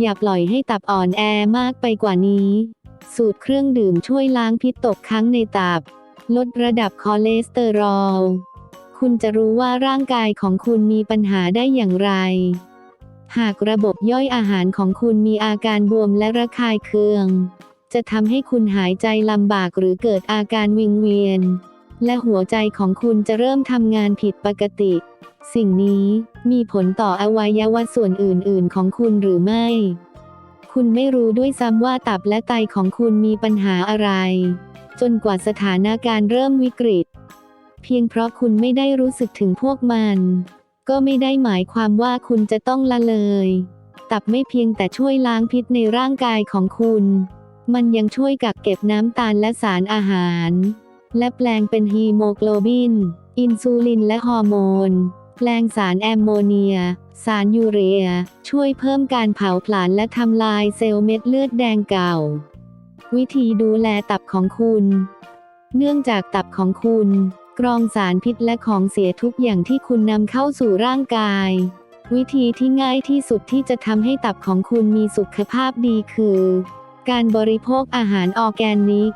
อย่าปล่อยให้ตับอ่อนแอมากไปกว่านี้ สูตรเครื่องดื่มช่วยล้างพิษตกค้างในตับ ลดระดับคอเลสเตอรอล คุณจะรู้ว่าร่างกายของคุณมีปัญหาได้อย่างไร หากระบบย่อยอาหารของคุณมีอาการบวมและระคายเคือง จะทำให้คุณหายใจลำบากหรือเกิดอาการวิงเวียน และหัวใจของคุณจะเริ่มทำงานผิดปกติ สิ่งนี้มีผลต่ออวัยวะส่วนอื่น ๆ ของคุณหรือไม่ คุณไม่รู้ด้วยซ้ำว่าตับและไตของคุณมีปัญหาอะไร จนกว่าสถานการณ์เริ่มวิกฤต เพียงเพราะคุณไม่ได้รู้สึกถึงพวกมัน ก็ไม่ได้หมายความว่าคุณจะต้องละเลย ตับไม่เพียงแต่ช่วยล้างพิษในร่างกายของคุณ มันยังช่วยกักเก็บน้ำตาลและสารอาหาร และแปลงเป็นฮีโมโกลบิน อินซูลินและฮอร์โมน แปลงสารแอมโมเนีย สารยูเรีย ช่วยเพิ่มการเผาผลาญและทำลายเซลล์เม็ดเลือดแดงเก่า วิธีดูแลตับของคุณ เนื่องจากตับของคุณ กรองสารพิษและของเสียทุกอย่างที่คุณนำเข้าสู่ร่างกาย วิธีที่ง่ายที่สุดที่จะทำให้ตับของคุณมีสุขภาพดีคือ การบริโภคอาหารออร์แกนิก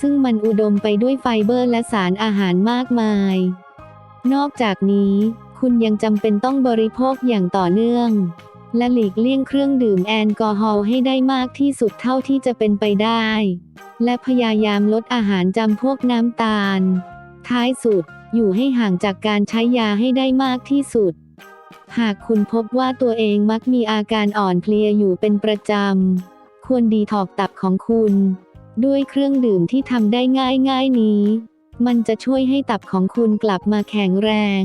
ซึ่งมันอุดมไปด้วยไฟเบอร์และสารอาหารมากมาย นอกจากนี้ คุณยังจำเป็นต้องบริโภคอย่างต่อเนื่อง และหลีกเลี่ยงเครื่องดื่มแอลกอฮอล์ให้ได้มากที่สุดเท่าที่จะเป็นไปได้ และพยายามลดอาหารจำพวกน้ำตาล ท้ายสุดอยู่ให้ห่างจากการใช้ยาให้ได้มากที่สุด หากคุณพบว่าตัวเองมักมีอาการอ่อนเพลียอยู่เป็นประจำ ควรดีถอกตับของคุณ ด้วยเครื่องดื่มที่ทำได้ง่ายๆนี้ มันจะช่วยให้ตับของคุณกลับมาแข็งแรง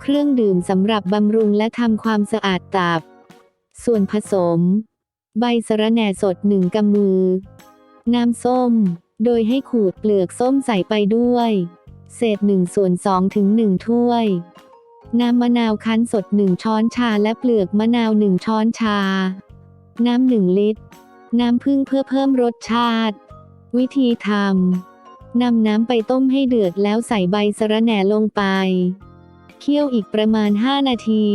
เครื่องดื่มสำหรับบำรุงและทำความสะอาดตับ ส่วนผสม ใบสะระแหน่สดหนึ่งกำมือ น้ำส้ม โดยให้ขูดเปลือกส้มใส่ไปด้วย เศษ1ส่วน2ถึง1ถ้วย น้ำมะนาวคั้นสด1ช้อนชาและเปลือกมะนาว1ช้อนชา น้ำ1ลิตร น้ำผึ้งเพื่อเพิ่มรสชาติ วิธีทำนำน้ำไปต้มให้เดือดแล้วใส่ใบสะระแหน่ลงไป เคี่ยวอีกประมาณ 5 นาที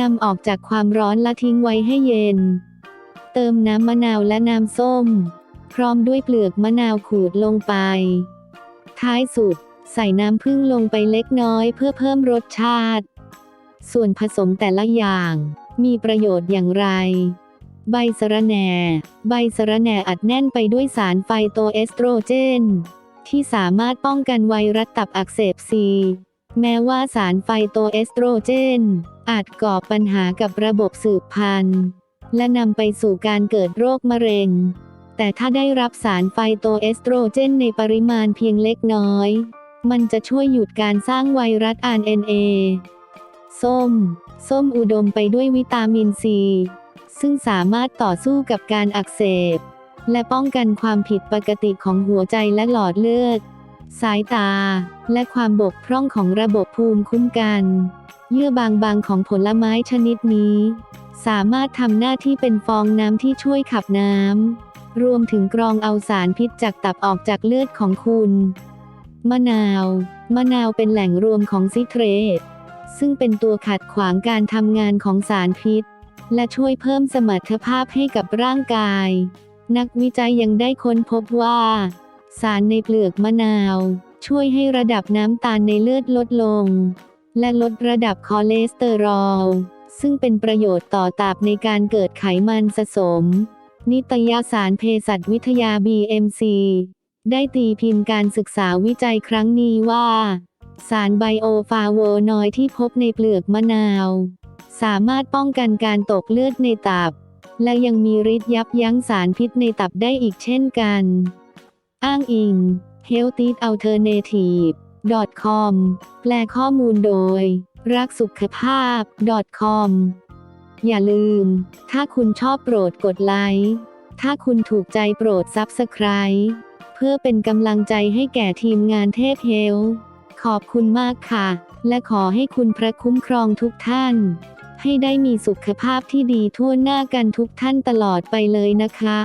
นำออกจากความร้อนและทิ้งไว้ให้เย็น เติมน้ำมะนาวและน้ำส้ม พร้อมด้วยเปลือกมะนาวขูดลงไป ท้ายสุด ใส่น้ำผึ้งลงไปเล็กน้อยเพื่อเพิ่มรสชาติ ส่วนผสมแต่ละอย่างมีประโยชน์อย่างไร ใบสะระแหน่ ใบสะระแหน่อัดแน่นไปด้วยสารไฟโตเอสโตรเจน ที่สามารถป้องกันไวรัสตับอักเสบซีแม้ว่าสารไฟโตเอสโตรเจน อาจก่อปัญหากับระบบสืบพันธุ์ และนำไปสู่การเกิดโรคมะเร็ง แต่ถ้าได้รับสารไฟโตเอสโตรเจนในปริมาณเพียงเล็กน้อย มันจะช่วยหยุดการสร้างไวรัส RNA ส้ม ส้มอุดมไปด้วยวิตามินซี ซึ่งสามารถต่อสู้กับการอักเสบ และป้องกันความผิดปกติของหัวใจและหลอดเลือด สายตา และความบกพร่องของระบบภูมิคุ้มกัน เยื่อบางๆของผลไม้ชนิดนี้ สามารถทำหน้าที่เป็นฟองน้ำที่ช่วยขับน้ำรวมถึงกรองเอาสารพิษจากตับออกจากเลือดของคุณมะนาว มะนาวเป็นแหล่งรวมของซิเทรตซึ่งเป็นตัวขัดขวางการทำงานของสารพิษ และช่วยเพิ่มสมรรถภาพให้กับร่างกาย นักวิจัยยังได้ค้นพบว่า สารในเปลือกมะนาว ช่วยให้ระดับน้ำตาลในเลือดลดลง และลดระดับคอเลสเตอรอล ซึ่งเป็นประโยชน์ต่อตับในการเกิดไขมันสะสม นิตยสารเภสัชวิทยา BMC ได้ตีพิมพ์การศึกษาวิจัยครั้งนี้ว่า สารไบโอฟาโวนอยที่พบในเปลือกมะนาว สามารถป้องกันการตกเลือดในตับ และยังมีฤทธิ์ยับยั้งสารพิษในตับได้อีกเช่นกัน อ้างอิง healthyalternative.com แปลข้อมูลโดย รักสุขภาพ .com อย่าลืม ถ้าคุณชอบโปรดกดไลค์ ถ้าคุณถูกใจโปรด Subscribe เพื่อเป็นกำลังใจให้แก่ทีมงานเทพเฮลขอบคุณมากค่ะ และขอให้คุณพระคุ้มครองทุกท่าน ให้ได้มีสุขภาพที่ดีทั่วหน้ากันทุกท่านตลอดไปเลยนะคะ